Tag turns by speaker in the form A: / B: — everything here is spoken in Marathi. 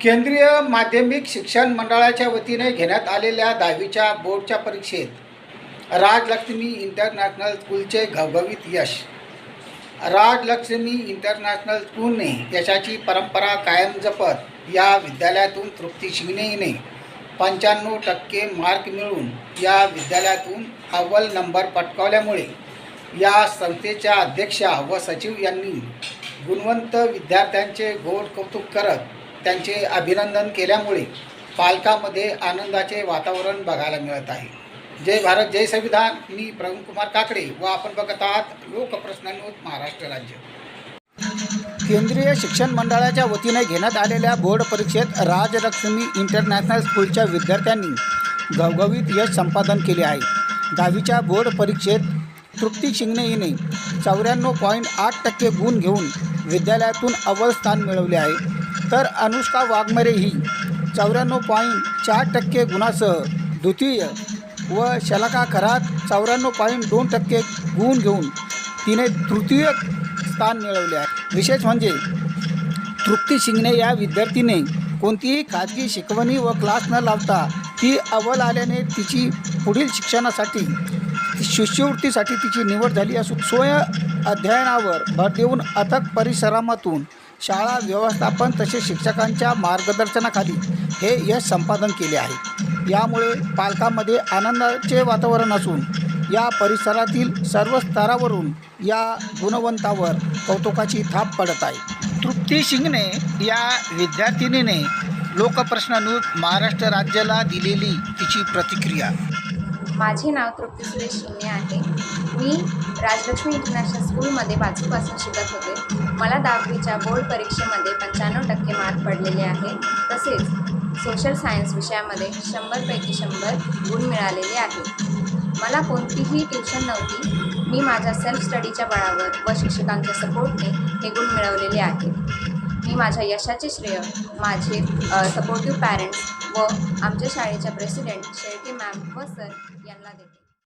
A: केंद्रीय माध्यमिक शिक्षण मंडळाच्या वतीने घेण्यात आलेल्या दहावीच्या बोर्डच्या परीक्षेत राजलक्ष्मी इंटरनॅशनल स्कूलचे घवघवीत यश. राजलक्ष्मी इंटरनॅशनल स्कूलने यशाची परंपरा कायम जपत या विद्यालयातून तृप्ती शिंगणे हिने पंच्याण्णव टक्के मार्क मिळवून या विद्यालयातून अव्वल नंबर पटकावल्यामुळे या संस्थेच्या अध्यक्षा व सचिव यांनी गुणवंत विद्यार्थ्यांचे गोड कौतुक करत त्यांचे अभिनंदन केल्यामुळे पालकामध्ये आनंदाचे वातावरण बघायला मिळत आहे. जय भारत जय संविधान. मी प्रवीण कुमार काकडे व आपण बघत आहात लोकप्रश्न महाराष्ट्र राज्य. केंद्रीय शिक्षण मंडळाच्या वतीने घेण्यात आलेल्या बोर्ड परीक्षेत राजलक्ष्मी इंटरनॅशनल स्कूलच्या विद्यार्थ्यांनी घवघवीत यश संपादन केले आहे. दहावीच्या बोर्ड परीक्षेत तृप्ती शिंगणे हिने चौऱ्याण्णव पॉईंट आठ टक्के गुण घेऊन विद्यालयातून अव्वल स्थान मिळवले आहे. तर अनुष्का वाघमरे ही चौऱ्याण्णव पॉईंट चार टक्के गुणासह द्वितीय व शलाका खरात चौऱ्याण्णव पॉईंट दोन टक्के गुण घेऊन तिने तृतीय स्थान मिळवले आहे. विशेष म्हणजे तृप्ती शिंगणे या विद्यार्थीने कोणतीही खाजगी शिकवणी व क्लास न लावता ती अव्वल आल्याने तिची पुढील शिक्षणासाठी शिष्यवृत्तीसाठी तिची निवड झाली असून स्वय अध्ययनावर भर देऊन अथक परिश्रमातून शाळा व्यवस्थापन तसेच शिक्षकांच्या मार्गदर्शनाखाली हे यश संपादन केले आहे. यामुळे पालकांमध्ये आनंदाचे वातावरण असून या परिसरातील सर्व स्तरावरून या गुणवंतावर कौतुकाची थाप पडत आहे. तृप्ती शिंगणे या विद्यार्थिनीने लोकप्रश्न महाराष्ट्र राज्याला दिलेली तिची प्रतिक्रिया.
B: माझे नाव तृप्ती सुरेश शिंदे आहे. मी राजलक्ष्मी इंटरनॅशनल स्कूलमध्ये पाचवीपासून शिकत होते. मला दहावीच्या बोर्ड परीक्षेमध्ये पंच्याण्णव टक्के मार्क पडलेले आहे. तसेच सोशल सायन्स विषयामध्ये शंभरपैकी शंभर गुण मिळालेले आहेत. मला कोणतीही ट्युशन नव्हती. मी माझ्या सेल्फ स्टडीच्या बळावर व शिक्षकांच्या सपोर्टने हे गुण मिळवलेले आहेत. मी माझ्या यशाचे श्रेय माझे सपोर्टिव्ह पॅरेंट्स व आमच्या शाळेच्या प्रेसिडेंट शेळके मॅम व सर यांना देते.